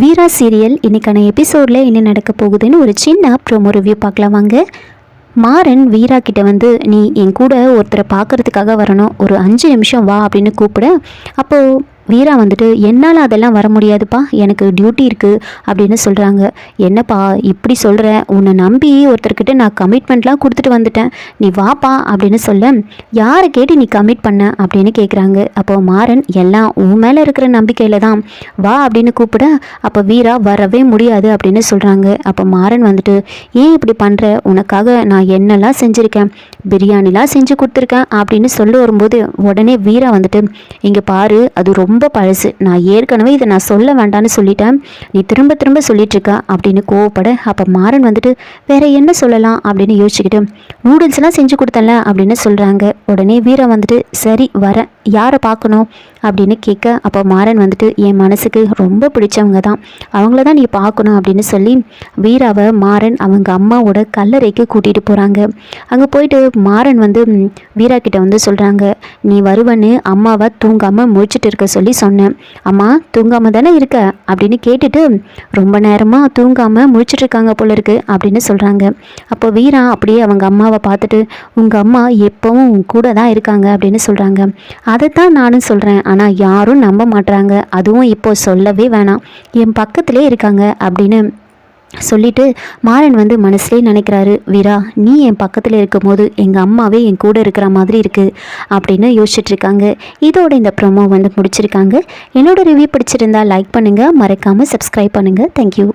வீரா serial. இன்னைக்கான எபிசோடில் என்ன நடக்க போகுதுன்னு ஒரு சின்ன ப்ரோமோ ரிவ்யூ பார்க்கலாம் வாங்க. மாறன் வீரா கிட்ட வந்து நீ என் கூட ஒருத்தரை பார்க்கறதுக்காக வரணும். ஒரு அஞ்சு நிமிஷம் வா அப்படின்னு கூப்பிட. அப்போது வீரா வந்துட்டு என்னால் அதெல்லாம் வர முடியாதுப்பா எனக்கு டியூட்டி இருக்குது அப்படின்னு சொல்கிறாங்க என்னப்பா இப்படி சொல்கிற உன்னை நம்பி ஒருத்தர்கிட்ட நான் கமிட்மெண்ட்லாம் கொடுத்துட்டு வந்துட்டேன். நீ வாப்பா அப்படின்னு சொல்ல யாரை கேட்டு நீ கமிட் பண்ண? அப்படின்னு கேட்குறாங்க அப்போ மாறன் எல்லாம் உன் மேலே இருக்கிற நம்பிக்கையில் தான். வா அப்படின்னு கூப்பிட அப்போ வீரா வரவே முடியாது அப்படின்னு சொல்கிறாங்க அப்போ மாறன் வந்துட்டு ஏன் இப்படி பண்ணுற உனக்காக நான் என்னெல்லாம் செஞ்சுருக்கேன்? பிரியாணிலாம் செஞ்சு கொடுத்துருக்கேன் அப்படின்னு சொல்ல வரும்போது உடனே வீரா வந்துட்டு இங்கே பாரு அது ரொம்ப ரொம்ப பழசு. நான் ஏற்கனவே இதை நான் சொல்ல வேண்டான்னு சொல்லிட்டேன். நீ திரும்ப திரும்ப சொல்லிட்டுருக்க அப்படின்னு கோவப்பட அப்போ மாறன் வந்துட்டு வேற என்ன சொல்லலாம்? அப்படின்னு யோசிச்சுக்கிட்டு நூடுல்ஸ்லாம் செஞ்சு கொடுத்தல அப்படின்னு சொல்கிறாங்க உடனே வீரா வந்துட்டு சரி வரேன் யாரை பார்க்கணும்? அப்படின்னு கேட்க அப்போ மாறன் வந்துட்டு என் மனசுக்கு ரொம்ப பிடிச்சவங்க தான். அவங்கள தான் நீ பார்க்கணும் அப்படின்னு சொல்லி வீராவை மாறன் அவங்க அம்மாவோட கல்லறைக்கு கூட்டிகிட்டு போகிறாங்க அங்கே போயிட்டு மாறன் வந்து வீரா கிட்ட வந்து சொல்கிறாங்க நீ வருவன்னு அம்மாவை தூங்காமல் முடிச்சுட்டு இருக்க சொல்லி சொன்னேன். அம்மா தூங்காமல் தானே இருக்க? அப்படின்னு கேட்டுட்டு ரொம்ப நேரமாக தூங்காமல் முழிச்சிட்டு இருக்காங்க போல இருக்கு அப்படின்னு சொல்கிறாங்க அப்போ வீரா அப்படியே அவங்க அம்மாவை பார்த்துட்டு உங்கள் அம்மா எப்பவும் உன் கூட தான் இருக்காங்க அப்படின்னு சொல்கிறாங்க அதைத்தான் நானும் சொல்கிறேன் ஆனால் யாரும் நம்ப மாட்டுறாங்க அதுவும் இப்போ சொல்லவே வேணாம். என் பக்கத்திலே இருக்காங்க அப்படின்னு சொல்லிட்டு மாறன் வந்து மனசுலேயே நினைக்கிறாரு வீரா நீ என் பக்கத்தில் இருக்கும்போது எங்கள் அம்மாவே என் கூட இருக்கிற மாதிரி இருக்குது அப்படின்னு யோசிச்சுட்டு இருக்காங்க இதோட இந்த ப்ரொமோ வந்து முடிச்சிருக்காங்க. என்னோட ரிவ்யூ பிடிச்சிருந்தா லைக் பண்ணுங்கள் மறக்காமல் சப்ஸ்கிரைப் பண்ணுங்கள் தேங்க்யூ